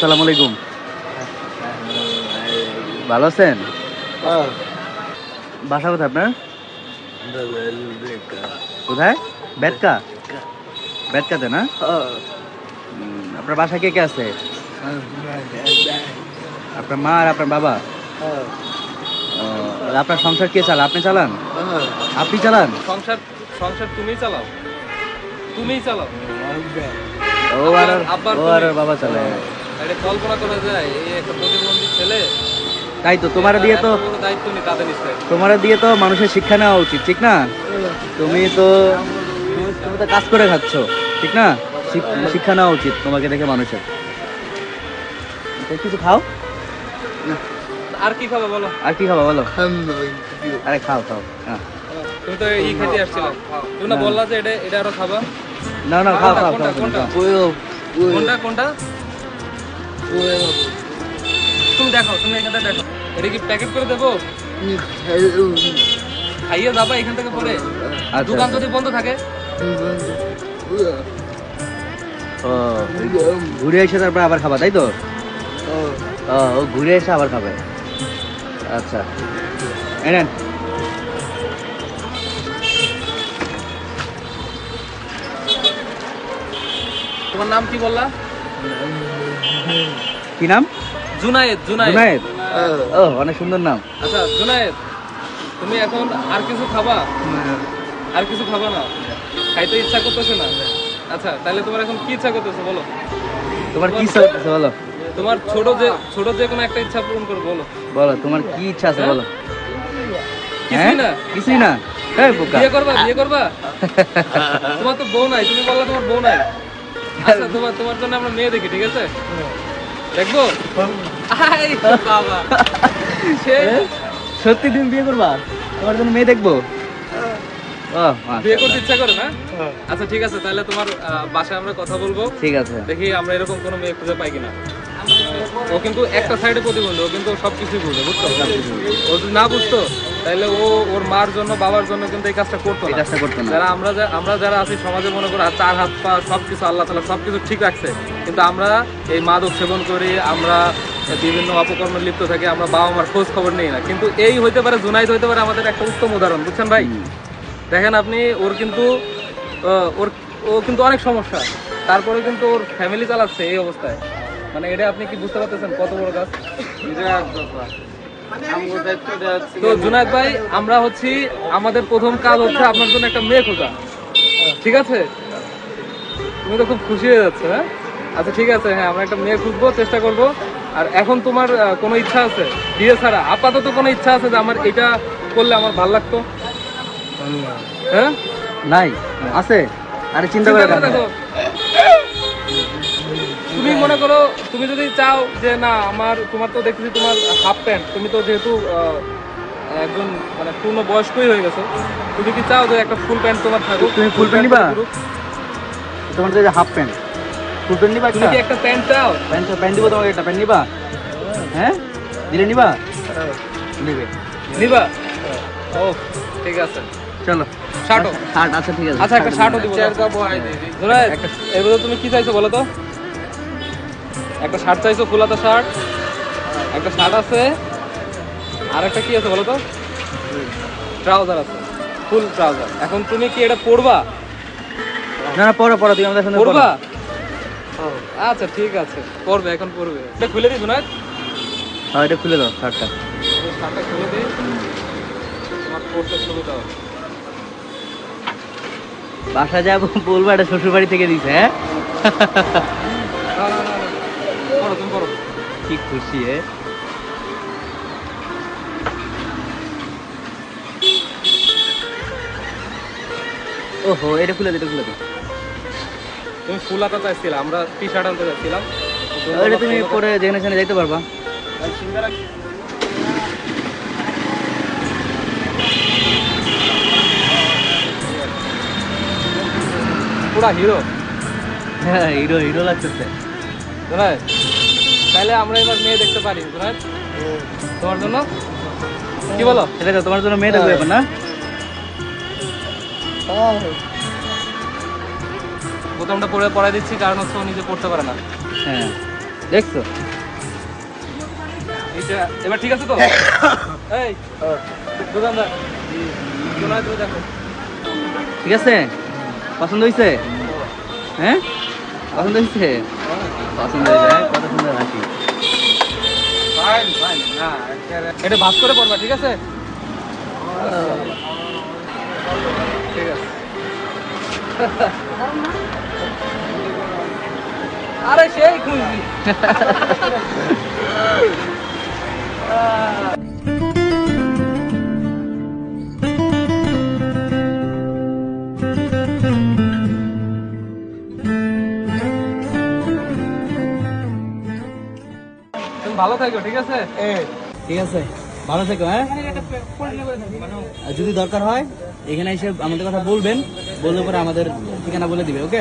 আসসালামু আলাইকুম। ভালো আছেন? বাসা কোথায় আপনার? কোথায়? বেতকা? বেতকাতে না? আপনার বাসায় কে কে আছে? আপনার মা আর আপনার বাবা? আপনার সংসার কে চালা আপনি চালান? আপনি চালান? সংসার সংসার তুমি চালাও। তুমি চালাও। ও আর ও আর বাবা চালায়। এটা কল্পনা করা যায় এই একটা প্রতিবন্ধী ছেলে। তাই তো তোমার দিয়ে তো দায়িত্ব নেই তাদের নিশ্চয় তোমার দিয়ে তো মানুষের শিক্ষা নেওয়া উচিত ঠিক না? তুমি তো তুমি- তো কাজ করে খাচ্ছ ঠিক না? শিক্ষা নেওয়া উচিত তোমাকে দেখে মানুষের। কিছু খাও? আর কি খাবে বলো? আর কি খাব বলো? আরে খাও খাও হ্যাঁ। তুমি তো এই খেতে আসছিলে। তুমি না বললা যে এটা এটা আরও খাবা? না না খাও খাও কোনটা। কোনটা কোনটা? তুমি দেখো তুমি এখানটা দেখো এটা কি প্যাকেট করে দেবো? খাইয়ে যাবা এখান থেকে পরে। আচ্ছা, দোকান। যদি বন্ধ থাকে। ঘুরে এসে তারপর আবার খাবা তাই তো? ও ও ঘুরে এসে আবার খাবে। আচ্ছা। এনেন তোমার নাম কি বললা? কি নাম? জুনায়েদ জুনায়েদ। জুনায়েদ? ও অনেক সুন্দর নাম। আচ্ছা জুনায়েদ তুমি এখন আর কিছু খাবা? আর কিছু খাবা না? খাইতে ইচ্ছা করতেছে না? আচ্ছা তাহলে তোমার এখন কি ইচ্ছা করতেছে বলো? তোমার কি ইচ্ছা হচ্ছে বলো? তোমার ছোট যে ছোট যে কোনো একটা ইচ্ছা পূরণ করো বলো। বলো তোমার কি ইচ্ছা আছে বলো। কিছুই না। কিছুই না? বিয়ে করবা বিয়ে করবা? তোমার তো বউ নাই তুমি বললা তোমার বউ নাই। আচ্ছা তোমার তোমার জন্য আমরা মেয়ে দেখি ঠিক আছে? দেখব? আই বাবা। সত্যি তুমি বিয়ে করবা? তোমার জন্য মেয়ে দেখব? ও বিয়ে আচ্ছা, করতে ইচ্ছা করে না? আচ্ছা ঠিক আছে তাহলে তোমার আহ, বাসায় আমরা কথা বলব। ঠিক আছে। দেখি আমরা এরকম কোনো মেয়ে খুঁজে পাই কিনা। ও কিন্তু একটা সাইডে প্রতিবন্ধী ও কিন্তু সবকিছুই বুঝে বুঝছ? ও না বুঝতো তাহলে ও ওর মার জন্য বাবার জন্য কিন্তু এই কাজটা করতো এই কাজটা করতে না। যারা আমরা আমরা যারা আছি সমাজে মনে করো চার হাত পা সবকিছু আল্লাহ তালা সবকিছু ঠিক রাখছে। কিন্তু আমরা এই মাদক সেবন করি আমরা বিভিন্ন অপকর্মে লিপ্ত থাকি আমরা বাবা মার খোঁজ খবর নেই না। কিন্তু এই হইতে পারে জুনাইদ হইতে পারে আমাদের একটা উত্তম উদাহরণ বুঝছেন ভাই? দেখেন আপনি ওর কিন্তু আহ, ওর ও কিন্তু অনেক সমস্যা। তারপরে কিন্তু ওর ফ্যামিলি চালাচ্ছে এই অবস্থায়। মানে এটা আপনি কি বুঝতে পারতেছেন? কত বড় কাজ? তো জুনায়দ ভাই আমরা হচ্ছি আমাদের প্রথম কাজ হচ্ছে আপনার জন্য একটা মেয়ে খোঁজা। ঠিক আছে? তুমি তো খুব খুশি হয়ে যাচ্ছে হ্যাঁ? আচ্ছা ঠিক আছে হ্যাঁ আমরা একটা মেয়ে খুঁজবো চেষ্টা করব। আর এখন তোমার কোনো ইচ্ছা আছে? বিয়ে ছাড়া? আপাতত কোনো ইচ্ছা আছে যে আমার এটা করলে আমার ভালো লাগতো? হ্যাঁ? নাই আছে। আরে চিন্তা করে দেখো। তুমি মনে করো তুমি যদি চাও যে না আমার তোমার তো দেখতেছি তোমার হাফ প্যান্ট তুমি তো যেহেতু আহ, একজন মানে পূর্ণ বয়স্কই হয়ে গেছো তুমি কি চাও যে একটা ফুল প্যান্ট তোমার থাকুক তুমি full pant নিবা? তোমার যে হাফ প্যান্ট ফুল প্যান্ট নিবা তুমি কি একটা? প্যান্ট চাও? প্যান্ট প্যান্ট দিব তোমাকে একটা প্যান্ট নিবা? হ্যাঁ? দিলে নিবা? নিবে। নিবা? ও ঠিক আছে। চলো। শার্টও? শার্ট আচ্ছা ঠিক আছে। আচ্ছা একটা শার্টও দিব জোরাই এবারে তুমি কি চাইছো বলো তো? একটা শার্ট চাইছো ফুলাতা শার্ট একটা শার্ট আছে। আর একটা কি আছে বলো তো? ট্রাউজার আছে। ফুল ট্রাউজার এখন তুমি কি এটা পরবা? না না পড়ো পড়ো তুমি আমাদের সঙ্গে পরবা? আচ্ছা ঠিক আছে। পরবে এখন পরবে। এটা খুলে দিই না হ্যাঁ এটা খুলে দাও শার্টটা শার্টটা খুলে দিই। তোমার পরতে সুবিধা হবে বাসা যাব বলব এটা শ্বশুর বাড়ি থেকে দিছে হ্যাঁ না না না না। পরো তুমি পরো কি খুশি এ? ওহো এটা খুলে দে এটা খুলে দে। তুমি ফুল হাতা চাইছিলা আমরা টি শার্ট আনতে চাইছিলাম। এটা তুমি পরে যেখানে সেখানে যাইতে পারবা। পুরা হিরো? হ্যাঁ হিরো হিরো লাগতেছে। তাহলে আমরা এবার মেয়ে দেখতে পারি তোমার জন্য? কি বলো? এটা তো তোমার জন্য মেয়ে দেখবে না? প্রথমটা পড়ে পড়াই দিচ্ছি কারণ হচ্ছে ও নিজে পড়তে পারে না। হ্যাঁ। দেখছ? এবার ঠিক আছে তো? এই দোকানদার দেখো। ঠিক আছে? পছন্দ হয়েছে হ্যাঁ? পছন্দ হয়েছে পছন্দ হয়েছে? কত সুন্দর হাসি। ফাইন ফাইন না এটা ভাস করে পড়বা ঠিক আছে? ঠিক আছে। আরে সেই খুশি তুমি ভালো থাকো ঠিক আছে? ঠিক আছে। ভালো থেকো হ্যাঁ? আর যদি দরকার হয় এখানে এসে আমাদের কথা বলবেন বললে পরে আমাদের ঠিকানা বলে দিবে ওকে?